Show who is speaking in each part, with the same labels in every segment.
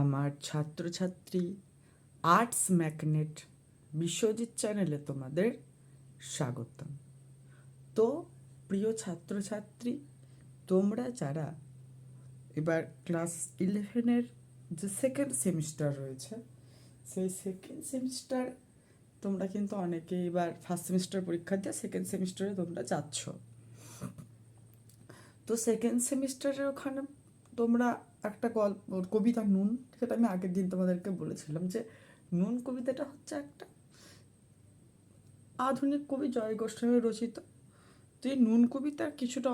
Speaker 1: আমার ছাত্রছাত্রী arts magnet Biswajit চ্যানেলে তোমাদের স্বাগতম। তো, প্রিয় ছাত্রছাত্রী, তোমরা যারা এবার ক্লাস ইলেভেনের যে সেকেন্ড সেমিস্টার রয়েছে, সেই সেকেন্ড সেমিস্টার তোমরা কিন্তু অনেকে এবার ফার্স্ট সেমিস্টার পরীক্ষা দিয়ে সেকেন্ড সেমিস্টারে তোমরা যাচ্ছ। তো সেকেন্ড সেমিস্টারের ওখানে তোমরা একটা গল্প, কবিতা নুন, সেটা আমি আগের দিন তোমাদেরকে বলেছিলাম যে নুন কবিতাটা হচ্ছে একটা আধুনিক কবি জয় গোস্বামী রচিত। এই নুন কবিতার কিছুটা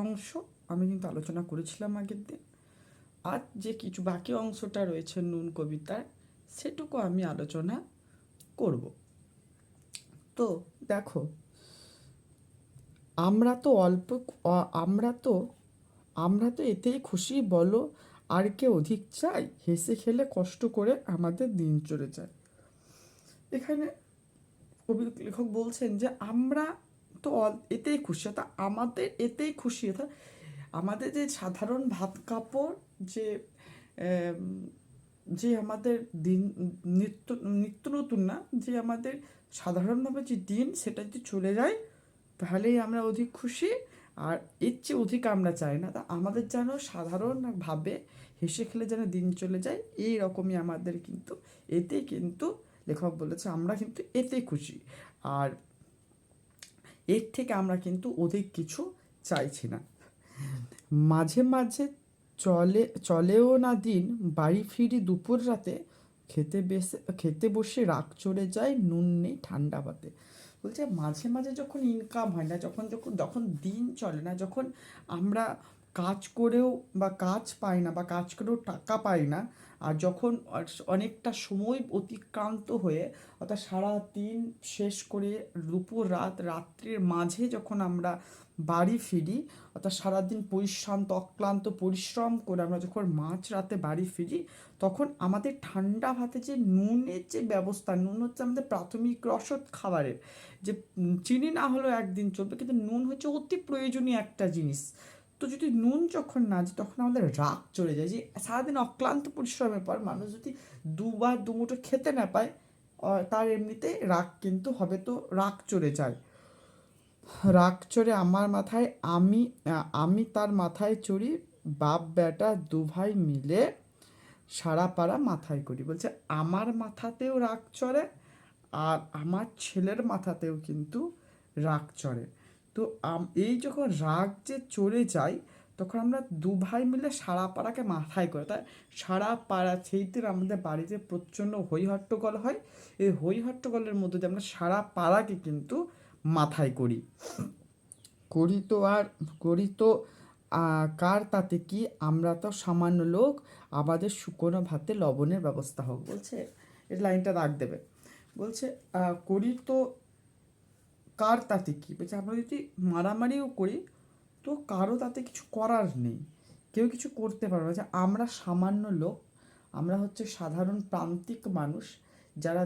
Speaker 1: অংশ আমি কিন্তু আলোচনা করেছিলাম আগের দিন। আর যে কিছু বাকি অংশটা রয়েছে নুন কবিতার সেটুকু আমি আলোচনা করব। তো দেখো, আমরা তো অল্প, আমরা তো আমরা তো এতেই খুশি, বলো। আর কে অধিক চাই হেসে খেলে কষ্ট করে আমাদের দিন চলে যায়। এখানে কবি লেখক বলছেন যে, আমরা তো এতেই খুশি, অর্থাৎ আমাদের এতেই খুশি, অর্থাৎ আমাদের যে সাধারণ ভাত কাপড়, যে যে আমাদের দিন, নিত্য নিত্য নতুন না, যে আমাদের সাধারণভাবে যে দিন সেটা যদি চলে যায়, তাহলেই আমরা অধিক খুশি। আর এর চেয়ে অধিক আমরা চাই না। তা আমাদের যেন সাধারণভাবে হেসে খেলে যেন দিন চলে যায়, এই রকমই আমাদের কিন্তু, এতে কিন্তু লেখক বলেছে আমরা কিন্তু এতে খুশি। আর এর থেকে আমরা কিন্তু অধিক কিছু চাইছি না। মাঝে মাঝে চলে, চলেও না দিন, বাড়ি ফিরি দুপুর রাতে, খেতে বেসে, খেতে বসে রাগ চড়ে যায় নুন নেই ঠান্ডা পাতে বলছে মাঝে মাঝে যখন ইনকাম হয় না, যখন যখন যখন দিন চলে না, যখন আমরা কাজ করেও বা কাজ পাই না বা কাজ করেও টাকা পাই না, আর যখন অনেকটা সময় অতিক্রান্ত হয়ে অর্থাৎ সারা দিন শেষ করে দুপুর, রাত, রাত্রির মাঝে যখন আমরা বাড়ি ফিরি, অর্থাৎ সারাদিন পরিশ্রান্ত, অক্লান্ত পরিশ্রম করে আমরা যখন মাঝ রাতে বাড়ি ফিরি, তখন আমাদের ঠান্ডা ভাতে যে নুনের যে ব্যবস্থা, নুন হচ্ছে আমাদের প্রাথমিক রসদ খাবারের, যে চিনি না হলেও একদিন চলবে, কিন্তু নুন হচ্ছে অতি প্রয়োজনীয় একটা জিনিস। তো যদি নুন যখন না যায় তখন আমাদের রাগ চলে যায় যে সারাদিন অক্লান্ত পরিশ্রমের পর মানুষ যদি দুবার দুমুঠো খেতে না পায় তার এমনিতে রাগ কিন্তু হবে। তো রাগ চড়ে যায়। রাগ চড়ে আমার মাথায়, আমি আমি তার মাথায় চড়ি, বাপ বেটা দু ভাই মিলে সারা পাড়া মাথায় করি। বলছে, আমার মাথাতেও রাগ চড়ে আর আমার ছেলের মাথাতেও কিন্তু রাগ চড়ে। তো এই যখন রাগ যে চলে যায়, তখন আমরা দু ভাই মিলে সারা পাড়াকে মাথায় করে, তাই সারা পাড়া সেই দিন আমাদের বাড়িতে প্রচণ্ড হই হট্টগোল হয়, এই হই হট্টগোলের মধ্যে দিয়ে আমরা সারা পাড়াকে কিন্তু মাথায় করি। করি তো আর, করি তো কার তাতে কি? আমরা তো সামান্য লোক, আমাদের শুকনো ভাতে লবণের ব্যবস্থা হোক। বলছে, এই লাইনটা রাখ দেবে। বলছে করি তো কার তাতে কী? বলছে, আমরা যদি মারামারিও করি, তো কারও তাতে কিছু করার নেই। কেউ কিছু করতে পারবে না। যে আমরা সামান্য লোক, আমরা হচ্ছে সাধারণ প্রান্তিক মানুষ যারা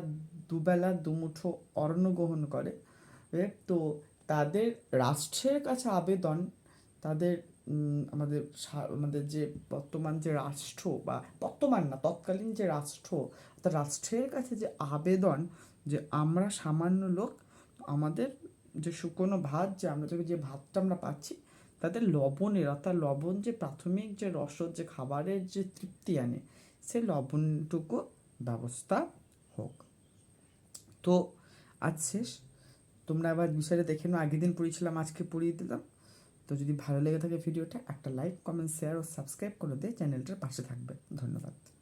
Speaker 1: দুবেলা, দুমুঠো অন্ন গ্রহণ করে তো তাদের রাষ্ট্রের কাছে আবেদন, তাদের আমাদের আমাদের যে বর্তমান যে রাষ্ট্র বা বর্তমান না, তৎকালীন যে রাষ্ট্র অর্থাৎ রাষ্ট্রের কাছে যে আবেদন যে আমরা সামান্য লোক, আমাদের যে শুকনো ভাত, যে আমরা যে যে ভাতটা আমরা পাচ্ছি তাদের লবণের অর্থাৎ লবণ যে প্রাথমিক যে রসদ, যে খাবারের যে তৃপ্তি আনে, সে লবণটুকু ব্যবস্থা হোক। তো আজ শেষ। তোমরা আবার বিষয়টা দেখে নাও। আগের দিন পড়িয়েছিলাম আজকে পড়িয়ে দিলাম। তো যদি ভালো লেগে থাকে ভিডিওটা, একটা লাইক কমেন্ট শেয়ার ও সাবস্ক্রাইব করে দিয়ে চ্যানেলটার পাশে থাকবে। ধন্যবাদ।